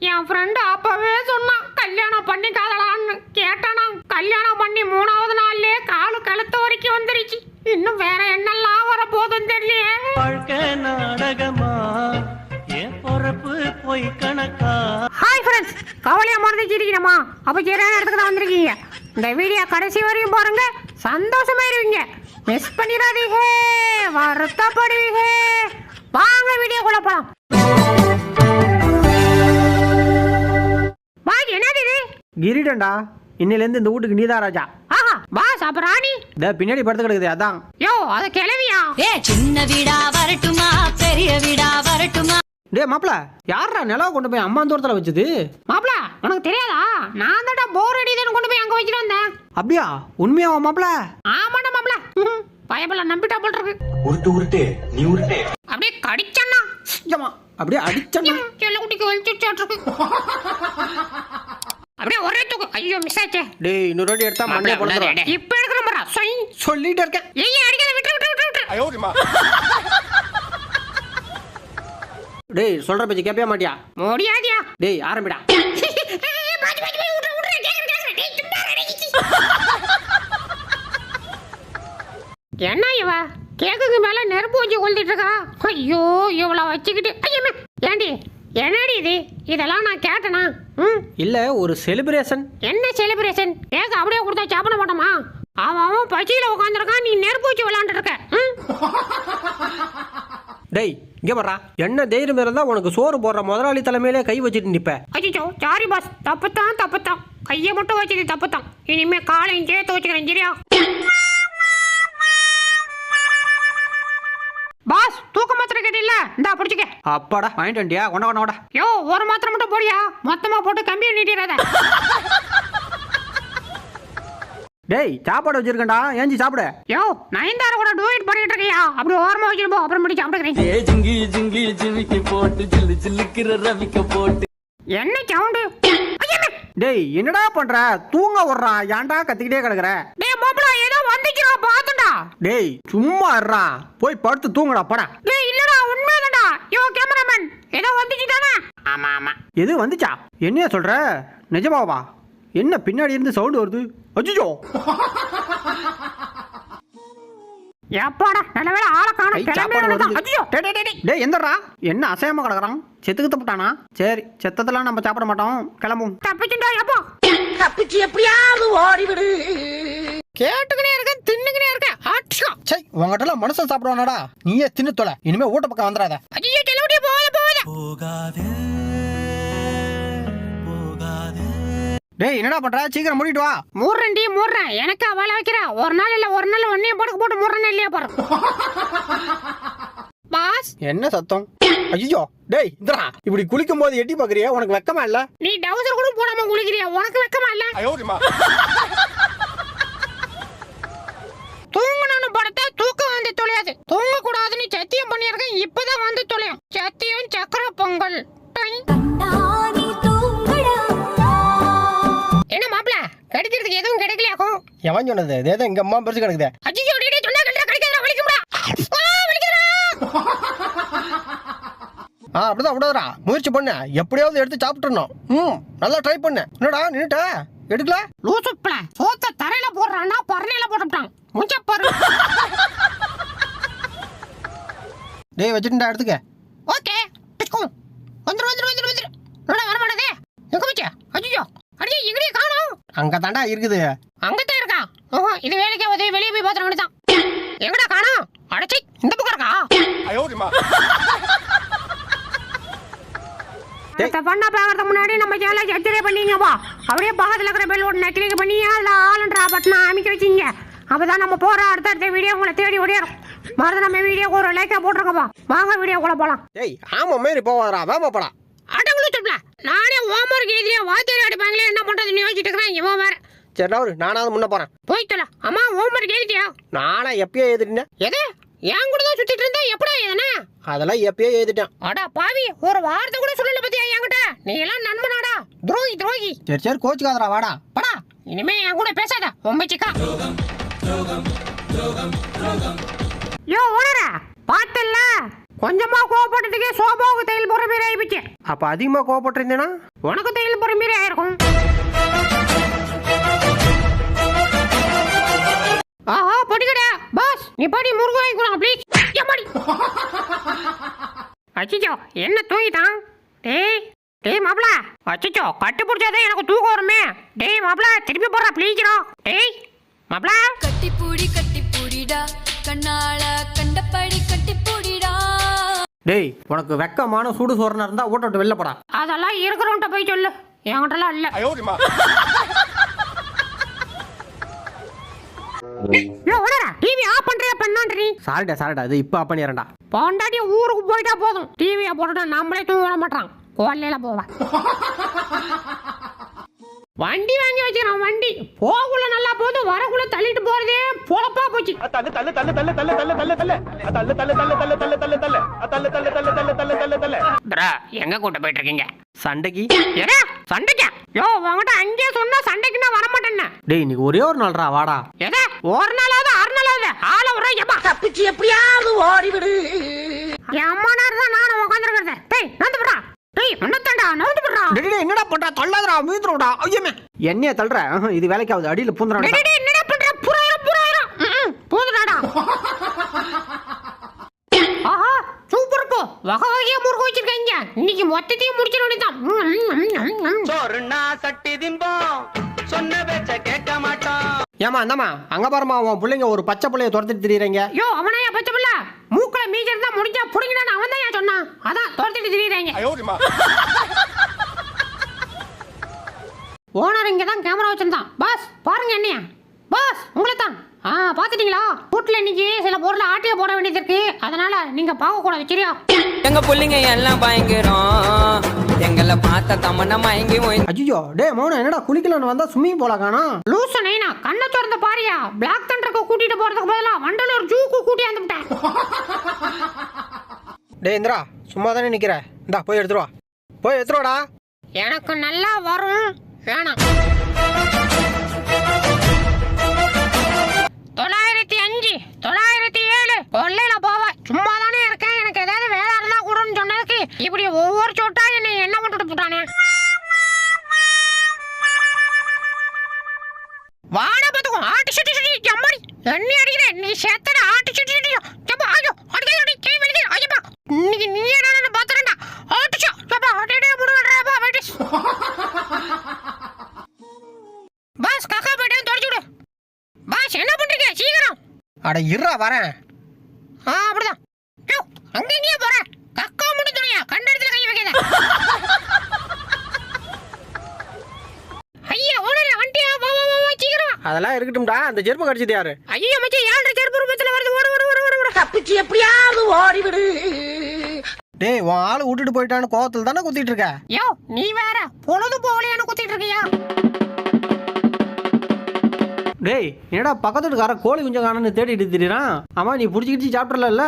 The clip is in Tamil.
என் ஃப்ரெண்டு அப்பவே சொன்னான் கல்யாணம் பண்ணிக்காதடான்னு. கேட்டானா கல்யாணம் பண்ணி மூணாவது நாள்லயே காலு கழுத்து வரைக்கும் வந்துருச்சு. இன்னும் வேற என்னெல்லாம் வர போதும் தெரியலையே. வாழ்க்கை நாடகமா? என் பொறப்பு போய் கணக்கா? ஹாய் ஃப்ரெண்ட்ஸ் கவலையா மறந்துச்சிருக்கீங்கம்மா அப்போ சரியான இடத்துக்கு தான் வந்திருக்கீங்க? இந்த வீடியோ கடைசி வரையும் பாருங்க. சந்தோஷமா இருவீங்க மிஸ் பண்ணிடாதீங்க. வருத்தப்படுவீங்க. வாங்க வீடியோக்குள்ள போலாம். இது கிரீடன்டா இன்னிலேருந்து இந்த வீட்டுக்கு நீதான் ராஜா. ஆஹா அப்ப ராணி இந்த பின்னாடி படுத்து கிடக்குது அதான். யோ அது கிளவியா? ஏ சின்ன வீடா வரட்டுமா பெரிய வீடா வரட்டுமா? டேய் மாப்பிள யாரா நிலவை கொண்டு போய் அம்மா தூரத்தில் வச்சது? மாப்ள உனக்கு தெரியாதா? நான் தான்டா போர் அடிதுன்னு கொண்டு போய் அங்க வச்சுட்டு வந்தேன். அப்படியா? உண்மையாவா மாப்பிள? ஆமாடா மாப்ள பயபல நம்பிட்டா போல் இருக்கு. உருட்டு உருட்டு நீ உருட்டு. அப்படியே கடிச்சண்ணா. அப்படியே அடிச்சண்ணா. செல்ல குட்டிக்கு வலிச்சுட்டு அப்படியே ஒரே தூக்கு ஐயோ மிஸ் ஆச்சே. டேய் இன்னொரு வாட்டி எடுத்தா மண்டையை படுத்துறோம் இப்ப எடுக்கிற மரா சொய். சொல்லிட்டே இருக்கேன். ஏய் அடிக்காத விட்டு விட்டு விட்டு விட்டு டேய் சொல்ற பேச்சு கேட்பே மாட்டியா? முடியாதியா? டேய் ஆரம்பிடா. பாத்து பாத்து போய் விட்டு விட்டு கேக்குற கேக்குற டேய் சும்மா அடிக்கிச்சு என்ன இவ? கேக்குக்கு மேல நெருப்பு வச்சு கொளுத்திட்டு இருக்கா? ஐயோ இவள வச்சுக்கிட்டு. ஐயமே ஏண்டி? என்னடி இது? இதெல்லாம் நான் கேட்டனா? ம். இல்ல ஒரு செலிப்ரேஷன் என்ன செலிப்ரேஷன் கேக் அப்படியே கொடுத்தா சாப்பிட மாட்டோமா? அவன் அவன் பச்சியில உட்காந்துருக்கான் நீ நெருப்பு வச்சு விளாண்டு இருக்க. ம்? டேய் இங்க வர்றா என்ன தைரியம் இருந்தா உனக்கு சோறு போடுற முதலாளி தலைமையிலே கை வச்சுட்டு நிப்ப. அச்சோ சாரி பாஸ் தப்புத்தான் தப்புத்தான். கையை மட்டும் வச்சது தப்புத்தான். இனிமே காலையும் சேர்த்து வச்சுக்கிறேன் சரியா? அப்பாடா வாங்கிட்டு வந்துட்டியா கொண்ட கொண்ட கொண்டா. யோ ஒரு மாத்திரை மட்டும் போடியா? மொத்தமா போட்டு கம்பியை நீட்டிடாத டேய் சாப்பாடு வச்சிருக்கேன்டா. ஏஞ்சி சாப்பிடு. யோ நயன்தார கூட டூயிட் பண்ணிட்டு இருக்கியா? அப்படி ஓரமா வச்சுட்டு போ அப்புறம் பிடிச்சி சாப்பிட்டுக்கிறேன் ஏ ஜிங்கி ஜிங்கி ஜிமிக்கி போட்டு ஜில்லு ஜில்லுக்கிற ரவிக்க போட்டு. என்ன சவுண்டு? டேய் என்னடா பண்ற? தூங்க விடுறான் ஏன்டா கத்திக்கிட்டே கிடக்குற? டேய் மாப்பிள ஏதோ வந்துச்சுடா பாத்துடா டேய் சும்மா இருடா. போய் படுத்து தூங்குடா போடா. டேய் இல்லடா யோ கேமராமேன் ஏதோ வந்துச்சு தானே ஆமா ஆமா. எது வந்துச்சா? என்னையா சொல்ற? நிஜமாவா? என்ன பின்னாடி இருந்து சவுண்ட் வருது? அஜிஜோ எப்பாடா? நல்ல ஆளை காணும். டேய், எந்தடா என்ன அசையாம கிடக்குறான்? செத்துக்கு தப்புட்டானா சரி செத்ததெல்லாம் நம்ம சாப்பிட மாட்டோம். கிளம்பும் தப்பிச்சுட்டா எப்போ? தப்பிச்சு எப்படியாவது ஓடிவிடு. கேட்டுக்கினே இருக்க தின்னுக்கினே இருக்க ஆட்சியா சை உங்ககிட்ட மனுஷன் சாப்பிடுவானடா. நீயே தின்னு தொலை. இனிமே ஊட்ட பக்கம் வந்துடாத. போகாத போகாத டேய் என்னடா பண்ற? சீக்கிரம் மூடிட்டு வா. மூடுறேன்டி மூடுறேன். எனக்கு வேலை வைக்கிற. ஒரு நாள் இல்ல ஒரு நாள் ஒன்னையும் போட்டு போட்டு மூடுறேன் இல்லையா பாரு. பாஸ். என்ன சத்தம்? ஐயோ டேய் இந்தடா. இப்படி குளிக்கும் போது எட்டி பாக்குறியா உனக்கு வெக்கமா இல்ல? நீ டவுசர் கூட போடாம குளிக்கிறியா? உனக்கு வெக்கமா இல்ல? எவன் சொன்னது. இதே எங்க அம்மா பெருசு கிடக்குது. ஆ அப்படிதான் விடாதடா முயற்சி பண்ண. எப்படியாவது எடுத்து சாப்பிட்டுறணும். ம் நல்லா ட்ரை பண்ணு. என்னடா நின்னுட்ட? எடுக்கல? லூசுப்ல சோத்த தரையில போடுறான்னா பரணையில போட்டுட்டான் முஞ்ச பாரு. டேய் வச்சுட்டா எடுத்துக்க. ஓகே. வந்துரு வந்துரு வந்துரு வந்துரு. என்னடா வர மாட்டதே எங்க வச்ச அஜிஜோ. அடி எங்கடி காணோம்? அங்க தாண்டா இருக்குது. அங்கத்தான் இருக்கா ஓஹோ இது வேலைக்கே உதவி வெளியே போய் பாத்திரம் வேண்டியதான் எங்கடா காணோம்? அடச்சி இந்த பக்கம் இருக்கா? அடுத்த பண்ண முன்னாடி நம்ம சேனலை சப்ஸ்கிரைப் பண்ணிங்கப்பா அப்படியே பக்கத்தில் இருக்கிற பெல் ஒன்று கிளிக் பண்ணி அதில் ஆளுன்ற பட்டனை அமைக்க வச்சிங்க. அப்பதான் நம்ம போகிற அடுத்தடுத்த வீடியோ உங்களை தேடி ஓடிடும். மறந்து நம்ம வீடியோக்கு ஒரு லைக்கை போட்டுருக்கப்பா வாங்க வீடியோக்குள்ள போகலாம் டேய் ஆமா மாரி போவாரா வேமா போடா அடங்குழு சொல்ல நானே ஹோம்ஒர்க் எழுதியா வாத்தியார் அடிப்பாங்களே என்ன பண்ணுறதுன்னு யோசிச்சுட்டு இருக்கிறேன் இவன் வேற. சரிடா ஒரு நானாவது முன்ன போறேன். போய் தொலை. அம்மா ஹோம்ஒர்க் எழுதிட்டியா? நானா எப்பயோ எழுதிட்டேன். எது? என் கூட தான் சுத்திட்டு இருந்தா எப்படா எதனா அதெல்லாம் எப்பயோ எழுதிட்டேன். அடா பாவி ஒரு வார்த்தை கூட சொல்லல பத்தியா என்கிட்ட நீ எல்லாம் நண்பனாடா. துரோகி துரோகி. சரி சரி கோச்சுக்காதடா வாடா. படா இனிமே என் கூட பேசாத உண்மைச்சிக்கா யோ ஓனர பாத்தல்ல கொஞ்சமா கோவப்பட்டதுக்கே சோபாவுக்கு தையல் போற மாதிரி ஆயிடுச்சு அப்ப அதிகமா கோவப்பட்டிருந்தேனா? உனக்கு தையல் போற மாரி ஆயிருக்கும். பாஸ் நீ படி முருகு வாங்கி கொடுங்க ப்ளீஸ் படி அச்சிச்சோ என்ன தூங்கிட்டான்? டேய் டேய் மாப்ள அச்சிச்சோ கட்டு பிடிச்சாதான் எனக்கு தூக்கம் வருமே. டேய் மாப்ள திருப்பி போடுறா ப்ளீஸ்ரா டேய் மாப்ள கட்டிப்பூடி கட்டிப்பூடிடா கண்ணால கண்டபடி கட்டிப்பூடிடா டேய் உனக்கு வெக்கமான சூடு சோறனா இருந்தா ஊட்ட விட்டு வெளில போடா. அதெல்லாம் இருக்கிறவன்ட்ட போய் சொல்லு. என்கிட்டலாம் இல்ல. யோ பண்ணான்றீ? சாரிடா சாரிடா இது இப்போ பண்ணிடுறேன்டா பொண்டாட்டி ஊருக்கு போயிட்டா போதும். டிவியை போட்டுட்டா நம்மளே தூங்க மாட்டான் கோலையில போவேன் வண்டி வாங்கி வச்சிருக்கான் வண்டி போகுள்ள நல்லா போகுது வரக்குள்ள தள்ளிட்டு போறதே பொழப்பா போச்சு எங்க கூட்ட போயிட்டு இருக்கீங்க சண்டைக்கு ஏடா சண்டைக்கா யோ உங்ககிட்ட அங்கேயே சொன்னா சண்டைக்கு நான் வர மாட்டேன்னு டேய் இன்னைக்கு ஒரே ஒரு நாள்ரா வாடா எதா ஒரு நாளாவது ஆறு நாளாவது ஆள ஒரு ஐயப்பா தப்பிச்சு எப்படியாவது ஓடிவிடு என் அம்மா நேரம் தான் நானும் உட்காந்துருக்கிறத டேய் நந்து விடுறா டேய் டேய் டேய், என்னடா பண்ற? தள்ளாதடா மீந்துடா ஐயமே. என்னைய தள்ளுற? இது வேலைக்காவது. அடியில பூந்துடா டேய், டேய், டேய், என்னடா பண்ற? புறாயிரம் புறாயிரம். ம்ம், போதுடாடா. ஆஹா சூப்பர் போ. வகை வகையா முறுக்கு வச்சிருக்கீங்க இன்னைக்கு மொத்தத்தையும் முடிச்சிட வேண்டியதான் ம். சோறுனா சட்டி திம்போம் சொன்ன பேச்ச கேட்க மாட்டோம். ஏமா இந்தாம்மா. அங்க பாருமா உன் பிள்ளைங்க ஒரு பச்சை பிள்ளைய துரத்திட்டு திரியுறீங்க. யோ அவனையா பச்சை பிள்ளை? மூக்கல மீஜர் தான் முடிஞ்சா புடிங்கடான்னு அவன் தான் சொன்னான். அதான் துரத்திட்டு திரியுறாங்க. ஓனர் இங்க தான் கேமரா வச்சிருந்தான். பாஸ் பாருங்க என்னையா. பாஸ் உங்களை தான் ஆ பாத்துட்டீங்களா வீட்டுல இன்னைக்கு சில பொருளை ஆட்டிய போட வேண்டியது இருக்கு. அதனால நீங்க பார்க்க கூடாது சரியா? எங்க புள்ளைங்க எல்லாம் பயங்கரம். எங்களை பார்த்த தமன்னா மயங்கி போய் அஜிஜோ டேய் மௌனம் என்னடா குளிக்கலன்னு வந்தா ஸ்விம்மிங் போல காணோம் லூசு நைனா கண்ணை திறந்த பாரியா. பிளாக் தண்டருக்கு கூட்டிட்டு போறதுக்கு பதிலா வண்டலூர் ஜூக்கு கூட்டி வந்துட்டேன் டேய் இந்திரா சும்மா தானே நிக்கிற. இந்தா போய் எடுத்துரு வா. போய் எடுத்துருவாடா எனக்கு நல்லா வரும். வேணாம். தொள்ளாயிரத்தி அஞ்சு தொள்ளாயிரத்தி ஏழு கொள்ளையில போவேன். சும்மா தானே இருக்கேன். எனக்கு ஏதாவது வேலை இருந்தா கூடன்னு சொன்னதுக்கு இப்படி ஒவ்வொரு சொட்டா என்னை என்ன பண்ணிட்டு போட்டானே? வாட பாத்துக்கோ. ஆட்டு சுட்டி சுட்டி ஜம்மடி என்ன அடிக்கிற. நீ சேர்த்தட ஆட்டு சுட்டி சுட்டி ஜப்பா ஐயோ அடிக்க அடி கை வலிக்குது ஐயப்பா. இன்னைக்கு நீ என்ன பாத்துறேன்டா ஆட்டு சோ ஜப்பா அடடே முடுறா வெட்டிஸ் பாஸ் காக்கா போயிட்டு தொடச்சு விடு பாஸ் என்ன பண்றீங்க சீக்கிரம் அட இருடா வரேன். ஆ அப்படிதான். அங்க எங்கேயே போற. கக்கா மட்டும் துணியா? கண்ட இடத்துல கை வைக்காத. ஐயா ஓனரே வண்டியா? வா வா வா, சீக்கிரம். அதெல்லாம் இருக்கட்டும்டா அந்த செருப்பு கடிச்சது யாரு? ஐயோ மச்சான் ஏழரை செருப்பு ரூபத்துல வருது. ஓடு ஓடு ஓடு ஓடு ஓடு. டேய் உன் ஆளு விட்டுட்டு போயிட்டான்னு கோவத்துல தானே குத்திட்டு இருக்க? யோ நீ வேற. பொழுது போகலையான்னு குத்திட்டு இருக்கியா? டேய் என்னடா பக்கத்து வீட்டுக்காரன் கோழி குஞ்சம் காணுன்னு தேடிட்டு திரிறான் அம்மா நீ புடிச்சிக்கிட்டு சாப்பிடல